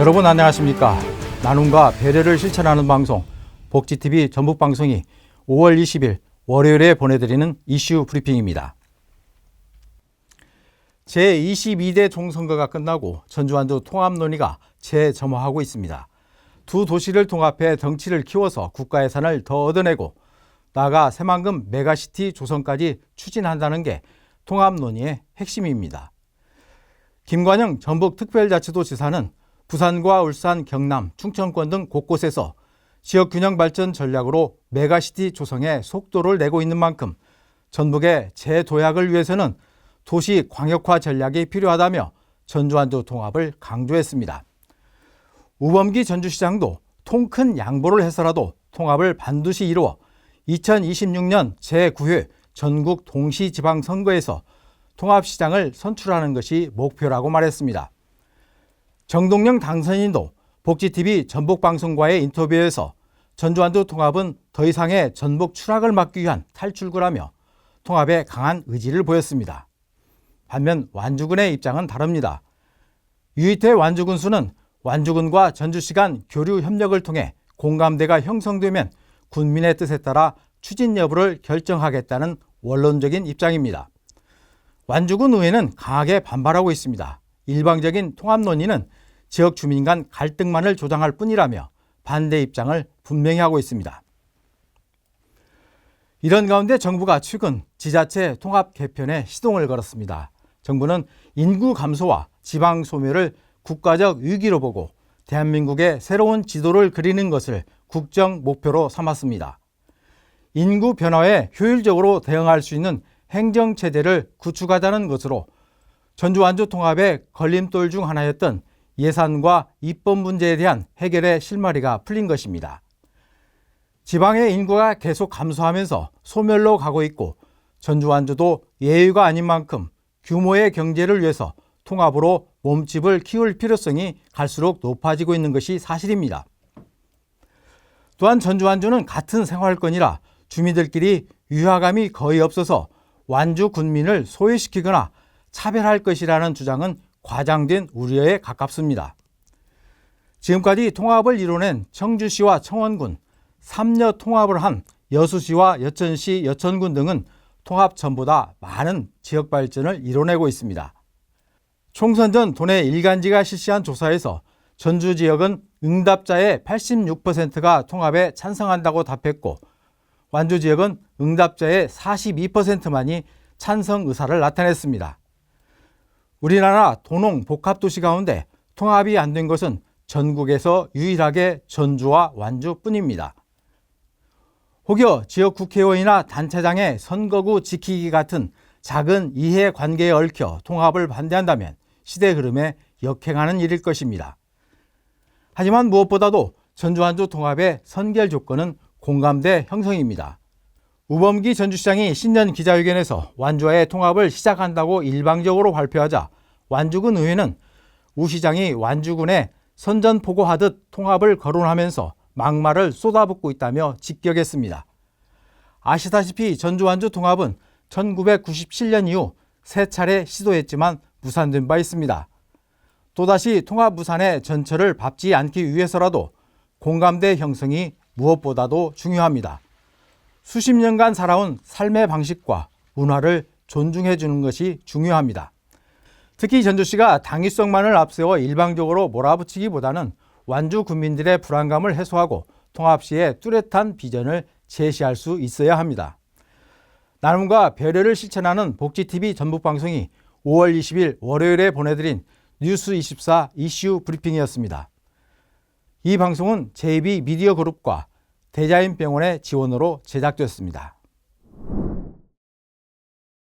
여러분 안녕하십니까? 나눔과 배려를 실천하는 방송 복지TV 전북 방송이 5월 20일 월요일에 보내드리는 이슈 브리핑입니다. 제22대 총선거가 끝나고 전주완도 통합 논의가 재점화하고 있습니다. 두 도시를 통합해 덩치를 키워서 국가 예산을 더 얻어내고 나아가 새만금 메가시티 조성까지 추진한다는 게 통합 논의의 핵심입니다. 김관영 전북특별자치도지사는 부산과 울산, 경남, 충청권 등 곳곳에서 지역 균형 발전 전략으로 메가시티 조성에 속도를 내고 있는 만큼 전북의 재도약을 위해서는 도시 광역화 전략이 필요하다며 전주완도 통합을 강조했습니다. 우범기 전주시장도 통 큰 양보를 해서라도 통합을 반드시 이루어 2026년 제9회 전국 동시지방선거에서 통합시장을 선출하는 것이 목표라고 말했습니다. 정동영 당선인도 복지TV 전북방송과의 인터뷰에서 전주완도 통합은 더 이상의 전북 추락을 막기 위한 탈출구라며 통합에 강한 의지를 보였습니다. 반면 완주군의 입장은 다릅니다. 유이태 완주군수는 완주군과 전주시 간 교류 협력을 통해 공감대가 형성되면 군민의 뜻에 따라 추진 여부를 결정하겠다는 원론적인 입장입니다. 완주군 의회는 강하게 반발하고 있습니다. 일방적인 통합 논의는 지역 주민 간 갈등만을 조장할 뿐이라며 반대 입장을 분명히 하고 있습니다. 이런 가운데 정부가 최근 지자체 통합 개편에 시동을 걸었습니다. 정부는 인구 감소와 지방 소멸을 국가적 위기로 보고 대한민국의 새로운 지도를 그리는 것을 국정 목표로 삼았습니다. 인구 변화에 효율적으로 대응할 수 있는 행정 체제를 구축하자는 것으로 전주 완주 통합의 걸림돌 중 하나였던 예산과 입법 문제에 대한 해결의 실마리가 풀린 것입니다. 지방의 인구가 계속 감소하면서 소멸로 가고 있고 전주 완주도 예외가 아닌 만큼 규모의 경제를 위해서 통합으로 몸집을 키울 필요성이 갈수록 높아지고 있는 것이 사실입니다. 또한 전주 완주는 같은 생활권이라 주민들끼리 유화감이 거의 없어서 완주 군민을 소외시키거나 차별할 것이라는 주장은 과장된 우려에 가깝습니다. 지금까지 통합을 이뤄낸 청주시와 청원군, 삼려 통합을 한 여수시와 여천시, 여천군 등은 통합 전보다 많은 지역 발전을 이뤄내고 있습니다. 총선 전 도내 일간지가 실시한 조사에서 전주 지역은 응답자의 86%가 통합에 찬성한다고 답했고 완주 지역은 응답자의 42%만이 찬성 의사를 나타냈습니다. 우리나라 도농 복합도시 가운데 통합이 안 된 것은 전국에서 유일하게 전주와 완주뿐입니다. 혹여 지역 국회의원이나 단체장의 선거구 지키기 같은 작은 이해 관계에 얽혀 통합을 반대한다면 시대 흐름에 역행하는 일일 것입니다. 하지만 무엇보다도 전주 완주 통합의 선결 조건은 공감대 형성입니다. 우범기 전주시장이 신년 기자회견에서 완주와의 통합을 시작한다고 일방적으로 발표하자 완주군 의회는 우 시장이 완주군에 선전포고하듯 통합을 거론하면서 막말을 쏟아붓고 있다며 직격했습니다. 아시다시피 전주 완주 통합은 1997년 이후 세 차례 시도했지만 무산된 바 있습니다. 또다시 통합 무산의 전철을 밟지 않기 위해서라도 공감대 형성이 무엇보다도 중요합니다. 수십 년간 살아온 삶의 방식과 문화를 존중해 주는 것이 중요합니다. 특히 전주시가 당위성만을 앞세워 일방적으로 몰아붙이기보다는 완주 국민들의 불안감을 해소하고 통합 시에 뚜렷한 비전을 제시할 수 있어야 합니다. 나눔과 배려를 실천하는 복지TV 전북방송이 5월 20일 월요일에 보내드린 뉴스24 이슈 브리핑이었습니다. 이 방송은 JB 미디어 그룹과 대자인병원의 지원으로 제작되었습니다.